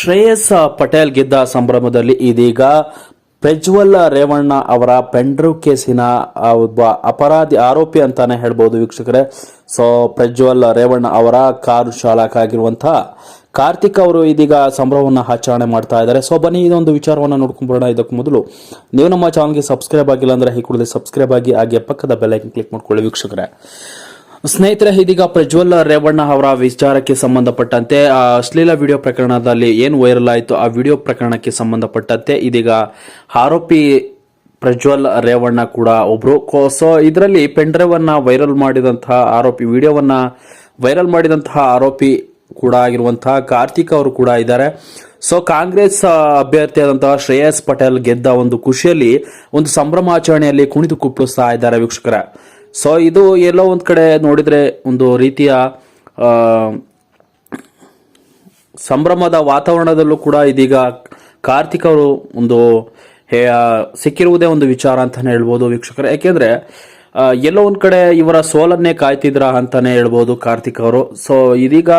ಶ್ರೇಯಸ್ ಪಟೇಲ್ ಗೆದ್ದ ಸಂಭ್ರಮದಲ್ಲಿ ಇದೀಗ ಪ್ರಜ್ವಲ್ ರೇವಣ್ಣ ಅವರ ಪೆಂಡ್ರೂ ಕೇಸಿನ ಒಬ್ಬ ಅಪರಾಧಿ ಆರೋಪಿ ಅಂತಾನೆ ಹೇಳ್ಬೋದು ವೀಕ್ಷಕರೇ. ಸೊ ಪ್ರಜ್ವಲ್ ರೇವಣ್ಣ ಅವರ ಕಾರು ಚಾಲಕ ಆಗಿರುವಂತಹ ಕಾರ್ತಿಕ್ ಅವರು ಇದೀಗ ಸಂಭ್ರಮವನ್ನು ಆಚರಣೆ ಮಾಡ್ತಾ ಇದ್ದಾರೆ. ಸೊ ಬನ್ನಿ, ಇದೊಂದು ವಿಚಾರವನ್ನು ನೋಡ್ಕೊಂಡ್ಬರೋಣ ಇದಕ್ಕೂ ಮೊದಲು, ನೀವು ನಮ್ಮ ಚಾನಲ್ಗೆ ಸಬ್ಸ್ಕ್ರೈಬ್ ಆಗಿಲ್ಲ ಅಂದ್ರೆ ಈ ಕೂಡಲೇ ಸಬ್ಸ್ಕ್ರೈಬ್ ಆಗಿ, ಹಾಗೆ ಪಕ್ಕದ ಬೆಲ್ಲೈಕನ್ ಕ್ಲಿಕ್ ಮಾಡ್ಕೊಳ್ಳಿ ವೀಕ್ಷಕರೇ. ಸ್ನೇಹಿತರೆ, ಇದೀಗ ಪ್ರಜ್ವಲ್ ರೇವಣ್ಣ ಅವರ ವಿಚಾರಕ್ಕೆ ಸಂಬಂಧಪಟ್ಟಂತೆ ಅಶ್ಲೀಲ ವಿಡಿಯೋ ಪ್ರಕರಣದಲ್ಲಿ ಏನು ವೈರಲ್ ಆಯಿತು, ಆ ವಿಡಿಯೋ ಪ್ರಕರಣಕ್ಕೆ ಸಂಬಂಧಪಟ್ಟಂತೆ ಇದೀಗ ಆರೋಪಿ ಪ್ರಜ್ವಲ್ ರೇವಣ್ಣ ಕೂಡ ಒಬ್ರು. ಸೊ, ಇದರಲ್ಲಿ ಪೆಂಡ್ರೈವ್ ವೈರಲ್ ಮಾಡಿದಂತಹ ಆರೋಪಿ, ವಿಡಿಯೋವನ್ನ ವೈರಲ್ ಮಾಡಿದಂತಹ ಆರೋಪಿ ಕೂಡ ಆಗಿರುವಂತಹ ಕಾರ್ತಿಕ್ ಅವರು ಕೂಡ ಇದ್ದಾರೆ. ಸೊ, ಕಾಂಗ್ರೆಸ್ ಅಭ್ಯರ್ಥಿಯಾದಂತಹ ಶ್ರೇಯಸ್ ಪಟೇಲ್ ಗೆದ್ದ ಒಂದು ಖುಷಿಯಲ್ಲಿ, ಒಂದು ಸಂಭ್ರಮಾಚರಣೆಯಲ್ಲಿ ಕುಣಿದು ಕುಪ್ಪಳಿಸ್ತಾ ಇದ್ದಾರೆ ವೀಕ್ಷಕರ. ಸೊ ಇದು ಎಲ್ಲೋ ಒಂದು ಕಡೆ ನೋಡಿದರೆ ಒಂದು ರೀತಿಯ ಸಂಭ್ರಮದ ವಾತಾವರಣದಲ್ಲೂ ಕೂಡ ಇದೀಗ ಕಾರ್ತಿಕ್ ಅವರು ಒಂದು ಸಿಕ್ಕಿರುವುದೇ ಒಂದು ವಿಚಾರ ಅಂತಲೇ ಹೇಳ್ಬೋದು ವೀಕ್ಷಕರು. ಯಾಕೆಂದರೆ ಎಲ್ಲೋ ಒಂದು ಕಡೆ ಇವರ ಸೋಲನ್ನೇ ಕಾಯ್ತಿದ್ರ ಅಂತಲೇ ಹೇಳ್ಬೋದು ಕಾರ್ತಿಕ್ ಅವರು. ಸೊ ಇದೀಗ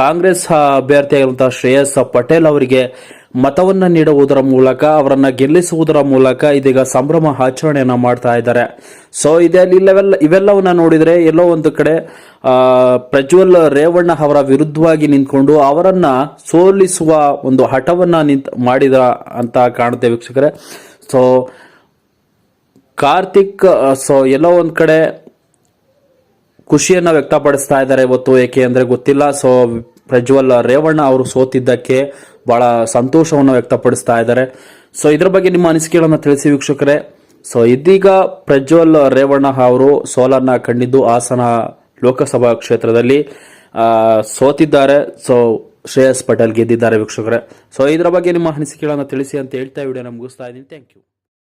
ಕಾಂಗ್ರೆಸ್ ಅಭ್ಯರ್ಥಿಯಾಗಿರುವಂಥ ಶ್ರೇಯಸ್ ಪಟೇಲ್ ಅವರಿಗೆ ಮತವನ್ನ ನೀಡುವುದರ ಮೂಲಕ, ಅವರನ್ನ ಗೆಲ್ಲಿಸುವುದರ ಮೂಲಕ ಇದೀಗ ಸಂಭ್ರಮ ಆಚರಣೆಯನ್ನ ಮಾಡ್ತಾ ಇದ್ದಾರೆ. ಸೊ ಇದೆಲ್ಲ ಇಲ್ಲವೆಲ್ಲ, ಇವೆಲ್ಲವನ್ನ ನೋಡಿದ್ರೆ ಎಲ್ಲೋ ಒಂದು ಕಡೆ ಪ್ರಜ್ವಲ್ ರೇವಣ್ಣ ಅವರ ವಿರುದ್ಧವಾಗಿ ನಿಂತ್ಕೊಂಡು ಅವರನ್ನ ಸೋಲಿಸುವ ಒಂದು ಹಠವನ್ನ ನಿಂತ್ ಮಾಡಿದ ಅಂತ ಕಾಣುತ್ತೆ ವೀಕ್ಷಕರೇ. ಸೊ ಕಾರ್ತಿಕ್ ಸೊ ಎಲ್ಲೋ ಒಂದು ಕಡೆ ಖುಷಿಯನ್ನ ವ್ಯಕ್ತಪಡಿಸ್ತಾ ಇದ್ದಾರೆ ಇವತ್ತು, ಏಕೆ ಅಂದ್ರೆ ಗೊತ್ತಿಲ್ಲ. ಸೊ ಪ್ರಜ್ವಲ್ ರೇವಣ್ಣ ಅವರು ಸೋತಿದ್ದಕ್ಕೆ ಬಹಳ ಸಂತೋಷವನ್ನು ವ್ಯಕ್ತಪಡಿಸ್ತಾ ಇದ್ದಾರೆ. ಸೊ ಇದ್ರ ಬಗ್ಗೆ ನಿಮ್ಮ ಅನಿಸಿಕೆಗಳನ್ನು ತಿಳಿಸಿ ವೀಕ್ಷಕರೇ. ಸೊ ಇದೀಗ ಪ್ರಜ್ವಲ್ ರೇವಣ್ಣ ಅವರು ಸೋಲನ್ನ ಕಂಡಿದ್ದು ಹಾಸನ ಲೋಕಸಭಾ ಕ್ಷೇತ್ರದಲ್ಲಿ ಸೋತಿದ್ದಾರೆ. ಸೊ ಶ್ರೇಯಸ್ ಪಟೇಲ್ ಗೆದ್ದಿದ್ದಾರೆ ವೀಕ್ಷಕರೇ. ಸೊ ಇದರ ಬಗ್ಗೆ ನಿಮ್ಮ ಅನಿಸಿಕೆಗಳನ್ನು ತಿಳಿಸಿ ಅಂತ ಹೇಳ್ತಾ ವಿಡಿಯೋನ ಮುಗಿಸ್ತಾ ಇದ್ದೀನಿ. Thank you